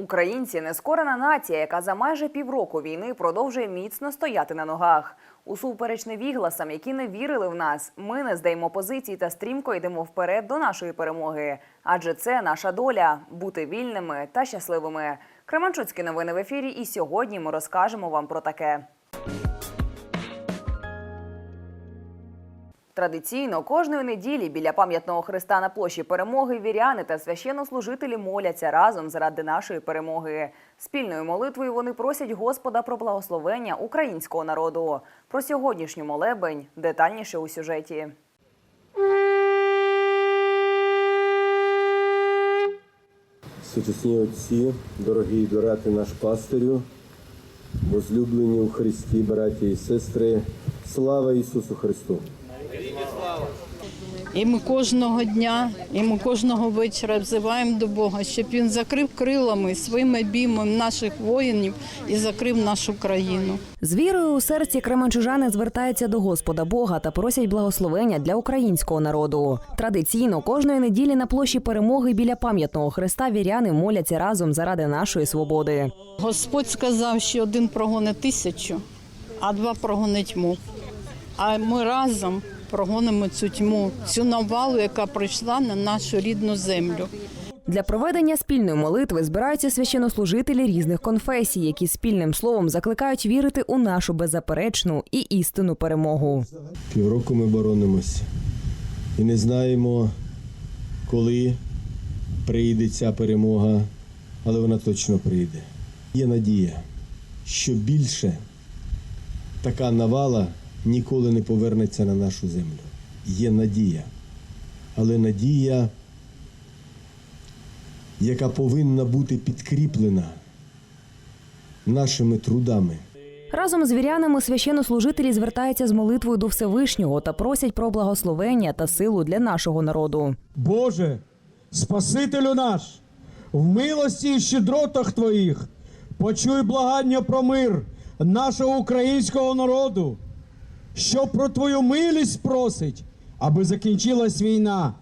Українці нескорена нація, яка за майже півроку війни продовжує міцно стояти на ногах. Усупереч невігласам, які не вірили в нас, ми не здаємо позиції та стрімко йдемо вперед до нашої перемоги. Адже це наша доля бути вільними та щасливими. Кременчуцькі новини в ефірі. І сьогодні ми розкажемо вам про таке. Традиційно кожної неділі біля пам'ятного хреста на площі перемоги віряни та священнослужителі моляться разом заради нашої перемоги. Спільною молитвою вони просять Господа про благословення українського народу. Про сьогоднішню молебень детальніше у сюжеті. Всечесні отці, дорогі брати наш пастирю, возлюблені у Христі, браті і сестри, слава Ісусу Христу! І ми кожного дня, і ми кожного вечора взиваємо до Бога, щоб він закрив крилами своїм обіймом наших воїнів і закрив нашу країну. З вірою у серці кременчужани звертаються до Господа Бога та просять благословення для українського народу. Традиційно кожної неділі на площі перемоги біля пам'ятного хреста віряни моляться разом заради нашої свободи. Господь сказав, що один прогонить тисячу, а два прогонить тьму. А ми разом прогонимо цю тьму, цю навалу, яка прийшла на нашу рідну землю. Для проведення спільної молитви збираються священнослужителі різних конфесій, які спільним словом закликають вірити у нашу беззаперечну і істинну перемогу. Півроку ми боронимося і не знаємо, коли прийде ця перемога, але вона точно прийде. Є надія, що більше така навала ніколи не повернеться на нашу землю. Є надія. Але надія, яка повинна бути підкріплена нашими трудами. Разом з вірянами священнослужителі звертаються з молитвою до Всевишнього та просять про благословення та силу для нашого народу. Боже, Спасителю наш, в милості і щедротах Твоїх, почуй благання про мир нашого українського народу, що про Твою милість просить, аби закінчилась війна.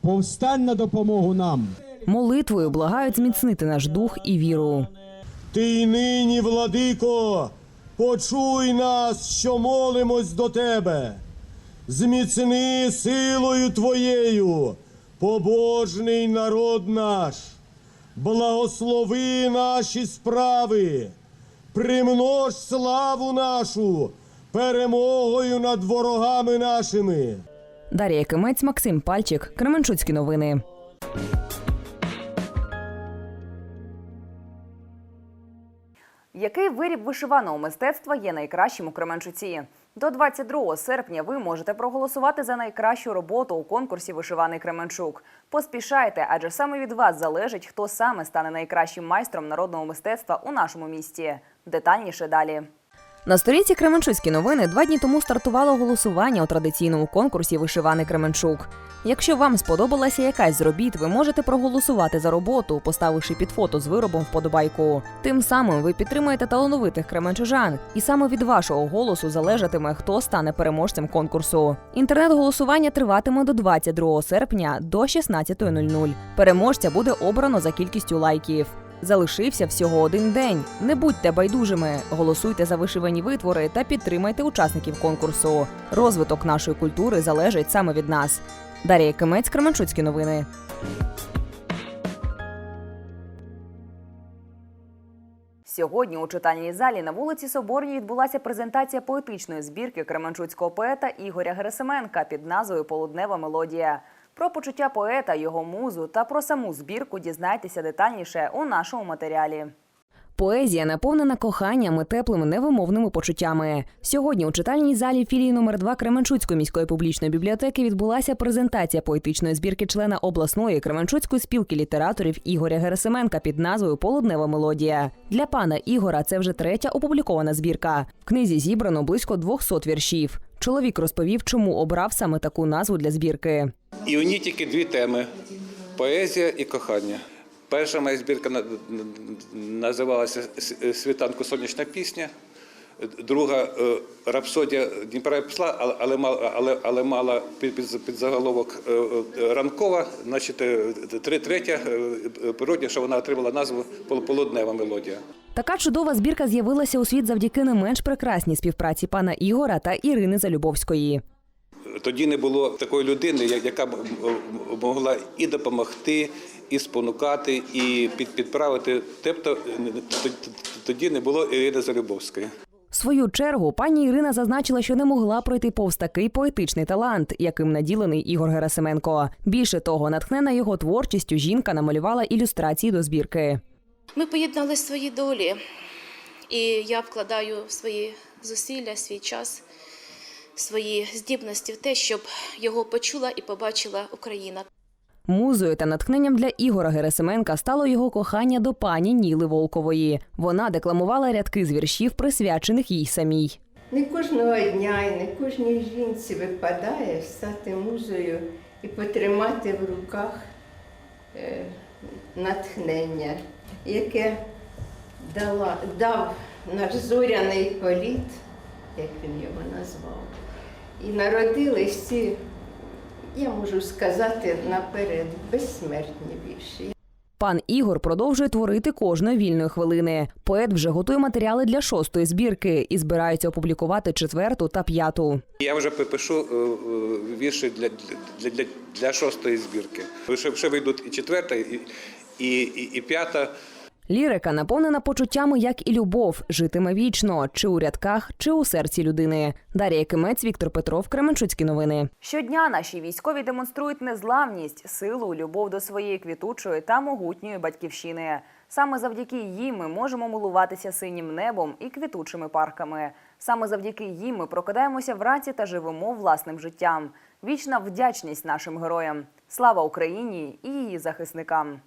Повстань на допомогу нам. Молитвою благають зміцнити наш дух і віру. Ти й нині, владико, почуй нас, що молимось до тебе. Зміцни силою твоєю, побожний народ наш, благослови наші справи, примнож славу нашу перемогою над ворогами нашими. Дар'я Кимець, Максим Пальчик, Кременчуцькі новини. Який виріб вишиваного мистецтва є найкращим у Кременчуці? До 22 серпня ви можете проголосувати за найкращу роботу у конкурсі Вишиваний Кременчук. Поспішайте, адже саме від вас залежить, хто саме стане найкращим майстром народного мистецтва у нашому місті. Детальніше далі. На сторінці Кременчуцькі новини два дні тому стартувало голосування у традиційному конкурсі Вишиваний Кременчук. Якщо вам сподобалася якась з робіт, ви можете проголосувати за роботу, поставивши під фото з виробом вподобайку. Тим самим ви підтримуєте талановитих кременчужан, і саме від вашого голосу залежатиме, хто стане переможцем конкурсу. Інтернет-голосування триватиме до 22 серпня до 16.00. Переможця буде обрано за кількістю лайків. Залишився всього один день. Не будьте байдужими, голосуйте за вишивані витвори та підтримайте учасників конкурсу. Розвиток нашої культури залежить саме від нас. Дар'я Кимець, Кременчуцькі новини. Сьогодні у читальній залі на вулиці Соборній відбулася презентація поетичної збірки кременчуцького поета Ігоря Герасименка під назвою Полуднева мелодія. Про почуття поета, його музу та про саму збірку дізнайтеся детальніше у нашому матеріалі. Поезія наповнена коханням і теплими невимовними почуттями. Сьогодні у читальній залі філії номер 2 Кременчуцької міської публічної бібліотеки відбулася презентація поетичної збірки члена обласної Кременчуцької спілки літераторів Ігоря Герасименка під назвою Полуднева мелодія. Для пана Ігора це вже третя опублікована збірка. В книзі зібрано близько 200 віршів. Чоловік розповів, чому обрав саме таку назву для збірки. І у ній тільки дві теми: поезія і кохання. Перша моя збірка називалася «Світанку сонячна пісня. Друга е, рапсодія Дніпра пішла, але, але, мала- але, мала під, під, під заголовок е, е, ранкова. Значить, три- третя природня, що вона отримала назву «Пол- полуднева мелодія. Така чудова збірка з'явилася у світ завдяки не менш прекрасній співпраці пана Ігора та Ірини Залюбовської. Тоді не було такої людини, яка б могла і допомогти, і спонукати, і підправити. Тобто тоді не було Ірини Залюбовської. Свою чергу пані Ірина зазначила, що не могла пройти повз такий поетичний талант, яким наділений Ігор Герасименко. Більше того, натхнена його творчістю, жінка намалювала ілюстрації до збірки. Ми поєднали свої долі, і я вкладаю свої зусилля, свій час, свої здібності в те, щоб його почула і побачила Україна. Музою та натхненням для Ігора Герасименка стало його кохання до пані Ніли Волкової. Вона декламувала рядки з віршів, присвячених їй самій. Не кожного дня і не кожній жінці випадає стати музою і потримати в руках е, натхнення, яке дала, дав наш зоряний політ, як він його назвав. І народились ці, я можу сказати наперед, безсмертні вірші. Пан Ігор продовжує творити кожної вільної хвилини. Поет вже готує матеріали для шостої збірки і збирається опублікувати четверту та п'яту. Я вже пишу е, е, вірші для, для, для, для шостої збірки. Ще, ще вийдуть і четверта, і, і, і, і п'ята. Лірика наповнена почуттями, як і любов, житиме вічно, чи у рядках, чи у серці людини. Дар'я Кимець, Віктор Петров, Кременчуцькі новини. Щодня наші військові демонструють незламність, силу, любов до своєї квітучої та могутньої батьківщини. Саме завдяки їм ми можемо милуватися синім небом і квітучими парками. Саме завдяки їм ми прокидаємося вранці та живемо власним життям. Вічна вдячність нашим героям. Слава Україні і її захисникам.